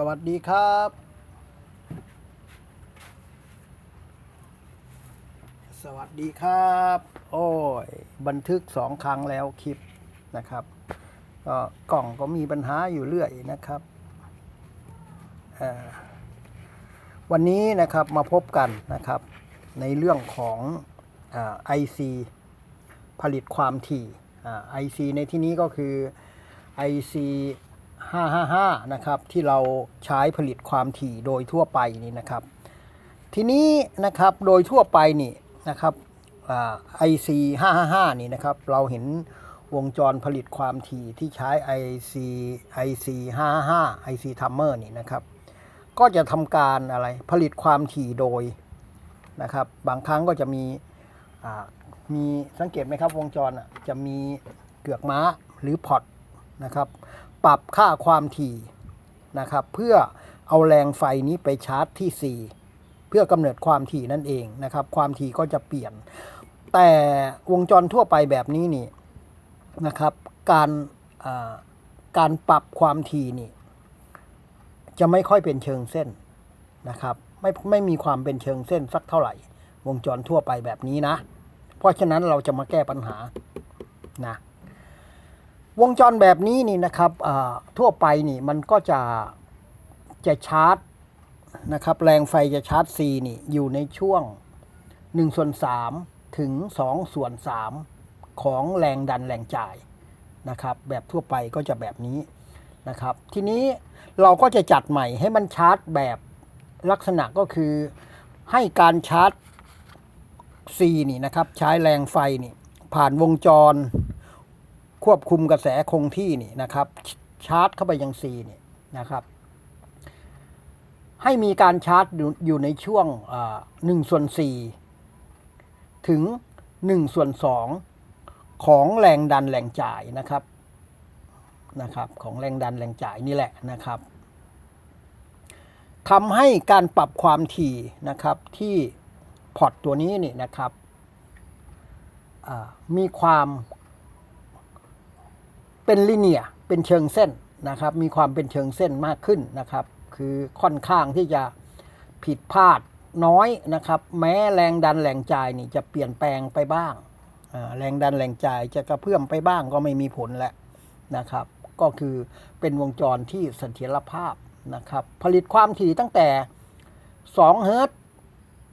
สวัสดีครับ สวัสดีครับ โอ้ย บันทึกสองครั้งแล้วคลิปนะครับก็กล่องก็มีปัญหาอยู่เรื่อยนะครับ วันนี้นะครับมาพบกันนะครับ ในเรื่องของไอซีผลิตความถี่ไอซีในที่นี้ก็คือ IC 555 นะครับที่เราใช้ผลิตความถี่โดยทั่วไปนี่นะครับ ทีนี้นะครับโดยทั่วไปนี่นะครับไอ่า IC 555 นี่นะครับเราเห็นวงจรผลิตความถี่ที่ใช้ IC IC 555 IC Timer นี่นะครับ ก็จะทำการอะไรผลิตความถี่โดยนะครับ บางครั้งก็จะมีมีสังเกตไหมครับวงจรจะมีเกือกม้าหรือพอตนะครับ ปรับค่าความถี่นะครับ เพื่อเอาแรงไฟนี้ไปชาร์จที่ 4 เพื่อกำเนิดความถี่นั่นเองนะครับ ความถี่ก็จะเปลี่ยน แต่วงจรทั่วไปแบบนี้นี่นะครับ การการปรับความถี่นี่ จะไม่ค่อยเป็นเชิงเส้นนะครับ ไม่ไม่มีความเป็นเชิงเส้นสักเท่าไหร่ วงจรทั่วไปแบบนี้นะ เพราะฉะนั้นเราจะมาแก้ปัญหานะ วงจรแบบนี้นี่นะครับทั่วไปนี่มันก็จะจะชาร์จนะครับแรงไฟจะชาร์จ C นี่อยู่ในช่วง1ส่วน3ถึง2ส่วน3ของแรงดันแรงจ่ายนะครับแบบทั่วไปก็จะแบบนี้นะครับ ทีนี้เราก็จะจัดใหม่ให้มันชาร์จแบบลักษณะก็คือให้การชาร์จ C นี่นะครับใช้แรงไฟนี่ผ่านวงจร ควบคุมกระแสคงที่นี่นะครับชาร์จเข้าไปยัง C นี่นะครับ ให้มีการชาร์จอยู่ในช่วงหนึ่งส่วนสี่ถึงหนึ่งส่วนสองของแรงดันแรงจ่ายนะครับนะครับของแรงดันแรงจ่ายนี่แหละนะครับทำให้การปรับความถี่นะครับที่พอร์ตตัวนี้นี่นะครับมีความ เป็นลิเนียเป็นเชิงเส้นนะครับ มีความเป็นเชิงเส้นมากขึ้นนะครับ คือค่อนข้างที่จะผิดพลาดน้อยนะครับ แม้แรงดันแรงจ่ายนี่จะเปลี่ยนแปลงไปบ้าง แรงดันแรงจ่ายจะกระเพื่อมไปบ้างก็ไม่มีผลแหล้วนะครับ ก็คือเป็นวงจรที่เสถียรภาพนะครับ ผลิตความถี่ตั้งแต่ 2 เฮิรตซ์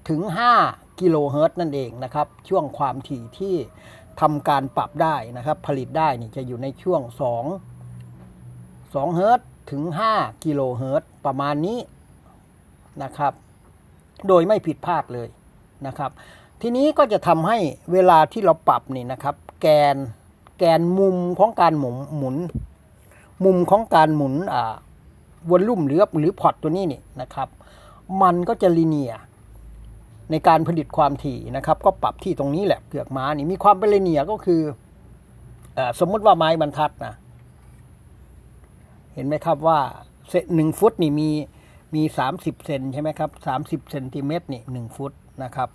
ถึง 5 กิโลเฮิรตซ์นั่นเองนะครับ ช่วงความถี่ที่ ทำการปรับได้นะครับ ผลิตได้นี่จะอยู่ในช่วง 2 2เฮิรต์ถึง 5 กิโลเฮิรต์ประมาณนี้นะครับ โดยไม่ผิดพลาดเลยนะครับ ทีนี้ก็จะทำให้เวลาที่เราปรับนี่นะครับ แกนแกนมุมของการหมุนหมุน มุมของการหมุนอ่าวอลลุ่มหรือหรือพอร์ตตัวนี้นี่นะครับ มันก็จะลีเนียร์ ในการผลิตความถี่นะครับ ก็ปรับที่ตรงนี้แหละเกือกม้านี่มีความเป็นลีเนียก็คืออสมมุติว่าไม้บรรทัดนะเห็นไหมครับว่าเซนหนึ่งฟุตนี่มีมีสามสิบเซนใช่ไหมครับสามสิบเซนติเมตรนี่หนึ่งฟุตนะครับ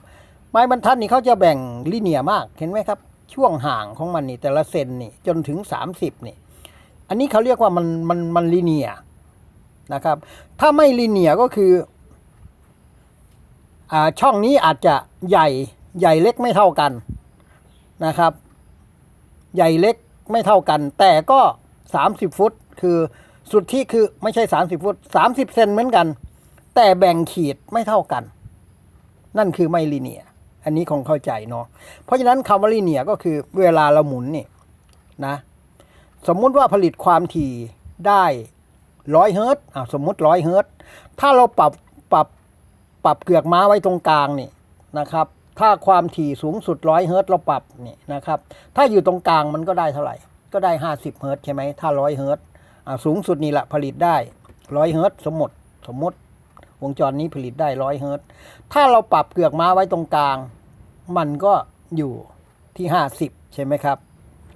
ไม้บรรทัดนี่เขาจะแบ่งลีเนียมากเห็นไหมครับ ช่วงห่างของมันนี่แต่ละเซนนี่จนถึงสามสิบนี่อันนี้เขาเรียกว่ามันมันมันลีเนียนะครับ ถ้าไม่ลีเนียก็คือ ช่องนี้อาจจะใหญ่ใหญ่เล็กไม่เท่ากันนะครับ ใหญ่เล็กไม่เท่ากัน แต่ก็สามสิบฟุตคือสุดที่คือไม่ใช่สามสิบฟุตสามสิบเซนเหมือนกัน แต่แบ่งขีดไม่เท่ากัน นั่นคือไม่ลีเนีย อันนี้คงเข้าใจเนาะเพราะฉะนั้นคำว่าลีเนียก็คือเวลาเราหมุนนี่นะ สมมุติว่าผลิตความถี่ได้ร้อยเฮิรตซ์อะสมมุติร้อยเฮิรตถ้าเราปรับปรับ ปรับเกือกม้าไว้ตรงกลางนี่นะครับ ถ้าความถี่สูงสุดร้อยเฮิรตซ์เราปรับนี่นะครับ ถ้าอยู่ตรงกลางมันก็ได้เท่าไหร่ ก็ได้ห้าสิบเฮิรตซ์ใช่ไหมถ้าร้อยเฮิรตซ์อะสูงสุดนี่แหละผลิตได้ร้อยเฮิรตซ์สมมติสมมติวงจรนี้ผลิตได้ร้อยเฮิรตซ์ถ้าเราปรับเกือกม้าไว้ตรงกลาง มันก็อยู่ที่ห้าสิบใช่ไหมครับ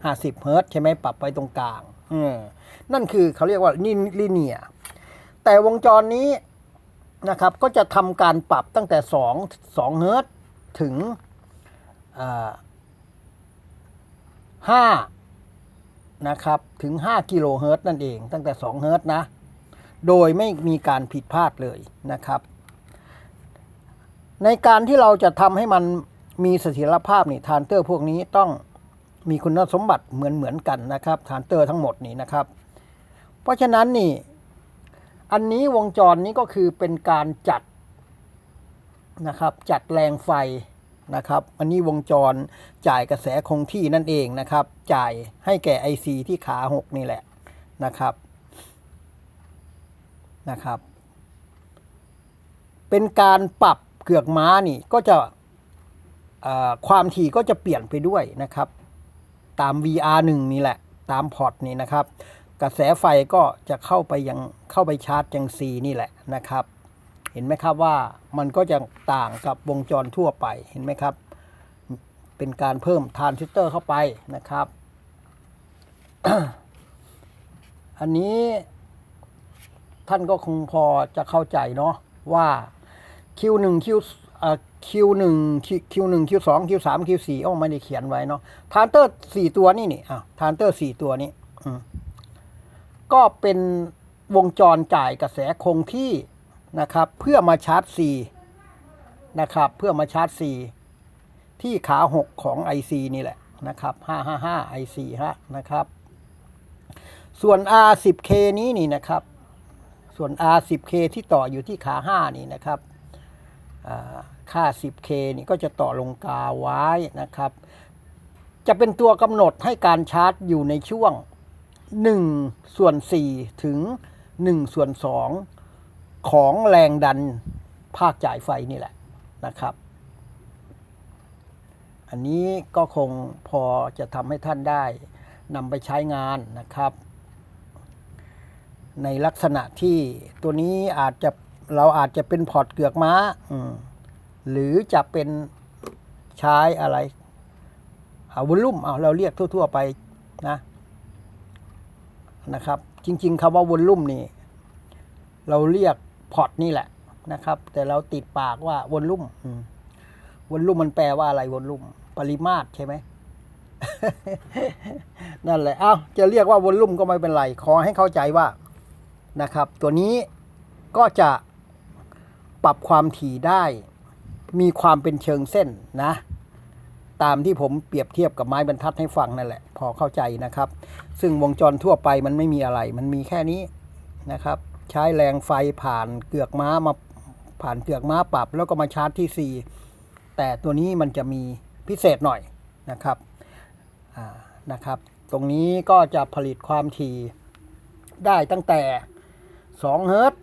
ห้าสิบเฮิรตซ์ใช่ไหมปรับไว้ตรงกลางอืมนั่นคือเขาเรียกว่านี่ลิเนียแต่วงจรนี้ นะครับก็จะทำการปรับตั้งแต่สองสองเฮิรต์ถึงห้านะครับถึงห้ากิโลเฮิรต์นั่นเอง ตั้งแต่สองเฮิรต์นะ โดยไม่มีการผิดพลาดเลยนะครับ ในการที่เราจะทำให้มันมีเสถียรภาพนี่ทานเตอร์พวกนี้ต้องมีคุณสมบัติเหมือนเหมือนๆกันนะครับ ทานเตอร์ทั้งหมดนี่นะครับ เพราะฉะนั้นนี่ อันนี้วงจรนี้ก็คือเป็นการจัดนะครับจัดแรงไฟนะครับอันนี้วงจรจ่ายกระแสคงที่นั่นเองนะครับ จ่ายให้แก่ IC ที่ขาหกนี่แหละนะครับนะครับ เป็นการปรับเกือกม้านี่ก็จะความถี่ก็จะเปลี่ยนไปด้วยนะครับ ตาม VR1 นี่แหละ ตามพอร์ตนี่นะครับ กระแสไฟก็จะเข้าไปยังเข้าไปชาร์จยัง C นี่แหละนะครับ เห็นไหมครับว่ามันก็จะต่างกับวงจรทั่วไปเห็นไหมครับ เป็นการเพิ่มทรานซิสเตอร์เข้าไปนะครับ อันนี้ท่านก็คงพอจะเข้าใจเนาะว่า Q1 Q เอ่อ Q1 Q1 Q2 Q3 Q4 อ้อไม่ได้เขียนไว้เนาะทานเตอร์สี่ตัวนี่นี่อะทานเตอร์สี่ตัวนี้อืม ก็เป็นวงจรจ่ายกระแสคงที่นะครับ เพื่อมาชาร์จ C นะครับ เพื่อมาชาร์จ C ที่ขา 6 ของ IC นี่แหละนะครับ 555 IC ฮะนะครับ ส่วน R10K นี้นี่นะครับ ส่วน R10K ที่ต่ออยู่ที่ขา 5 นี่นะครับค่า 10K นี่ก็จะต่อลงกาไว้นะครับ จะเป็นตัวกำหนดให้การชาร์จอยู่ในช่วง 1 ส่วน 4 ถึง 1 ส่วน 2 ของแรงดันภาคจ่ายไฟนี่แหละนะครับ อันนี้ก็คงพอจะทำให้ท่านได้นำไปใช้งานนะครับ ในลักษณะที่ตัวนี้อาจจะเราอาจจะเป็นพอร์ตเกือกม้า หรือจะเป็นใช้อะไรอาวอลลุ่มเอาเราเรียกทั่ว ๆ ไปนะ นะครับ จริง ๆคำว่าวอลลุ่มนี่ เราเรียกพอร์ตนี่แหละนะครับ แต่เราติดปากว่าวอลลุ่มวอลลุ่มมันแปลว่าอะไรวอลลุ่ม ปริมาตรใช่ไหมนั่นแหละเอ้าจะเรียกว่าวอลลุ่มก็ไม่เป็นไร ขอให้เข้าใจว่านะครับ ตัวนี้ก็จะปรับความถี่ได้ มีความเป็นเชิงเส้นนะ ตามที่ผมเปรียบเทียบกับไม้บรรทัดให้ฟังนั่นแหละ พอเข้าใจนะครับ ซึ่งวงจรทั่วไปมันไม่มีอะไร มันมีแค่นี้นะครับ ใช้แรงไฟผ่านเกือกม้ามาผ่านเกือกม้าปรับ แล้วก็มาชาร์จที่ 4 แต่ตัวนี้มันจะมีพิเศษหน่อยนะครับนะครับ ตรงนี้ก็จะผลิตความถี่ได้ตั้งแต่ 2 เฮิรตซ์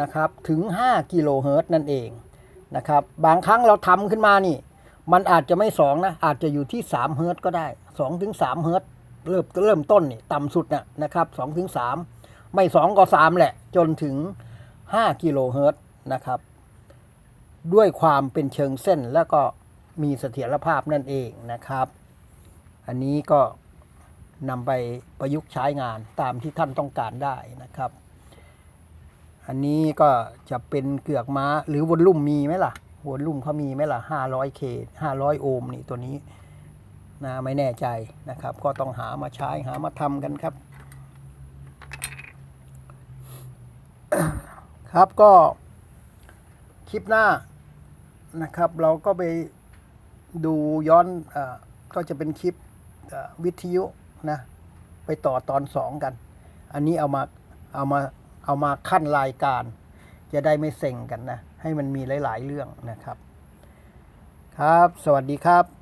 นะครับ ถึง 5 กิโลเฮิรตซ์นั่นเองนะครับ บางครั้งเราทำขึ้นมานี่ มันอาจจะไม่2นะ อาจจะอยู่ที่3เฮิร์ตก็ได้2ถึง3เฮิร์ตเริ่มเริ่มต้นนี่ต่ำสุดนะนะครับ2ถึง3ไม่2ก็3แหละ จนถึง5กิโลเฮิร์ตนะครับ ด้วยความเป็นเชิงเส้นแล้วก็มีเสถียรภาพนั่นเองนะครับ อันนี้ก็นำไปประยุกต์ใช้งานตามที่ท่านต้องการได้นะครับ อันนี้ก็จะเป็นเกือกม้าหรือวนลุ่มมีไหมล่ะ วนลุ่มเขามีไหมล่ะ 500K 500 โอห์มนี่ตัวนี้นะไม่แน่ใจนะครับ ก็ต้องหามาใช้หามาทำกันครับ ครับก็คลิปหน้านะครับ เราก็ไปดูย้อนอาก็จะเป็นคลิปวิทยุนะไปต่อตอนสองกัน อันนี้เอามาเอามาเอามาขั้นรายการ จะได้ไม่เซ็งกันนะให้มันมีหลาย ๆ เรื่องนะครับ ครับ สวัสดีครับ